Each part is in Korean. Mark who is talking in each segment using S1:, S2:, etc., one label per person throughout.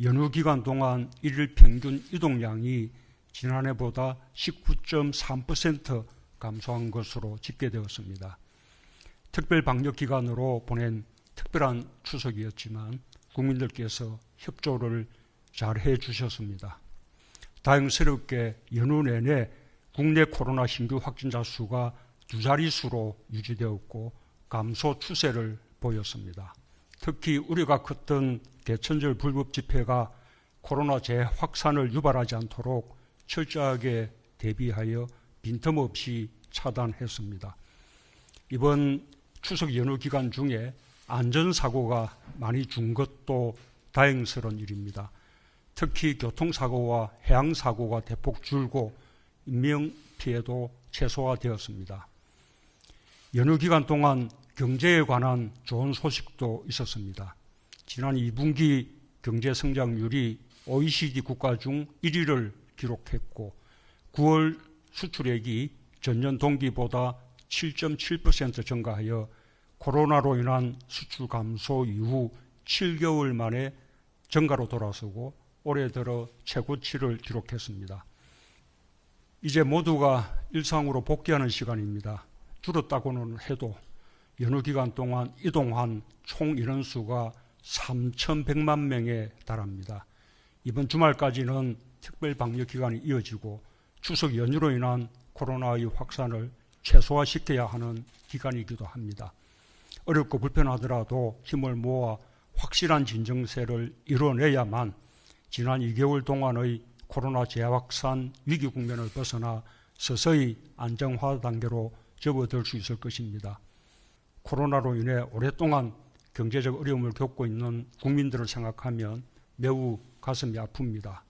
S1: 연휴 기간 동안 일일 평균 이동량이 지난해보다 19.3% 감소한 것으로 집계되었습니다. 특별 방역 기간으로 보낸 특별한 추석이었지만 국민들께서 협조를 잘 해 주셨습니다. 다행스럽게 연휴 내내 국내 코로나 신규 확진자 수가 두 자릿수로 유지되었고 감소 추세를 보였습니다. 특히 우리가 컸던 대천절 불법 집회가 코로나 재확산을 유발하지 않도록 철저하게 대비하여 빈틈없이 차단했습니다. 이번 추석 연휴 기간 중에 안전사고가 많이 준 것도 다행스러운 일입니다. 특히 교통사고와 해양사고가 대폭 줄고 인명피해도 최소화되었습니다. 연휴 기간 동안 경제에 관한 좋은 소식도 있었습니다. 지난 2분기 경제 성장률이 OECD 국가 중 1위를 기록했고 9월 수출액이 전년 동기보다 7.7% 증가하여 코로나로 인한 수출 감소 이후 7개월 만에 증가로 돌아서고 올해 들어 최고치를 기록했습니다. 이제 모두가 일상으로 복귀하는 시간입니다. 줄었다고는 해도 연휴 기간 동안 이동한 총 인원수가 3,100만 명에 달합니다. 이번 주말까지는 특별 방역 기간이 이어지고 추석 연휴로 인한 코로나의 확산을 최소화시켜야 하는 기간이기도 합니다. 어렵고 불편하더라도 힘을 모아 확실한 진정세를 이뤄내야만 지난 2개월 동안의 코로나 재확산 위기 국면을 벗어나 서서히 안정화 단계로 접어들 수 있을 것입니다. 코로나로 인해 오랫동안 경제적 어려움을 겪고 있는 국민들을 생각하면 매우 가슴이 아픕니다.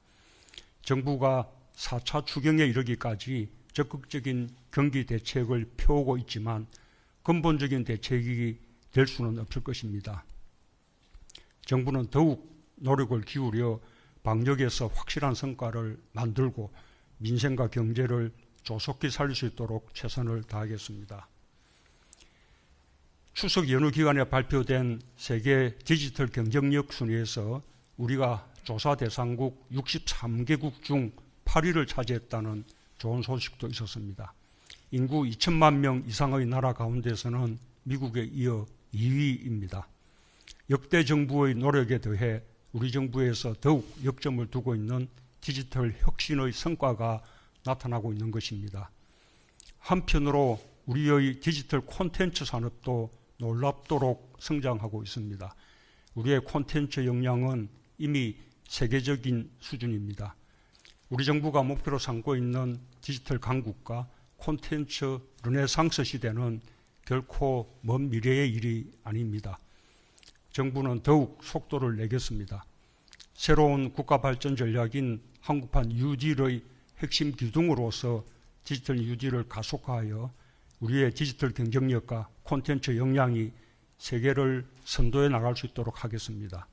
S1: 정부가 4차 추경에 이르기까지 적극적인 경기 대책을 펴오고 있지만 근본적인 대책이 될 수는 없을 것입니다. 정부는 더욱 노력을 기울여 방역에서 확실한 성과를 만들고 민생과 경제를 조속히 살릴 수 있도록 최선을 다하겠습니다. 추석 연휴 기간에 발표된 세계 디지털 경쟁력 순위에서 우리가 조사 대상국 63개국 중 8위를 차지했다는 좋은 소식도 있었습니다. 인구 2천만 명 이상의 나라 가운데서는 미국에 이어 2위입니다. 역대 정부의 노력에 더해 우리 정부에서 더욱 역점을 두고 있는 디지털 혁신의 성과가 나타나고 있는 것입니다. 한편으로 우리의 디지털 콘텐츠 산업도 놀랍도록 성장하고 있습니다. 우리의 콘텐츠 역량은 이미 세계적인 수준입니다. 우리 정부가 목표로 삼고 있는 디지털 강국과 콘텐츠 르네상스 시대는 결코 먼 미래의 일이 아닙니다. 정부는 더욱 속도를 내겠습니다. 새로운 국가 발전 전략인 한국판 UD의 핵심 기둥으로서 디지털 UD를 가속화하여 우리의 디지털 경쟁력과 콘텐츠 역량이 세계를 선도해 나갈 수 있도록 하겠습니다.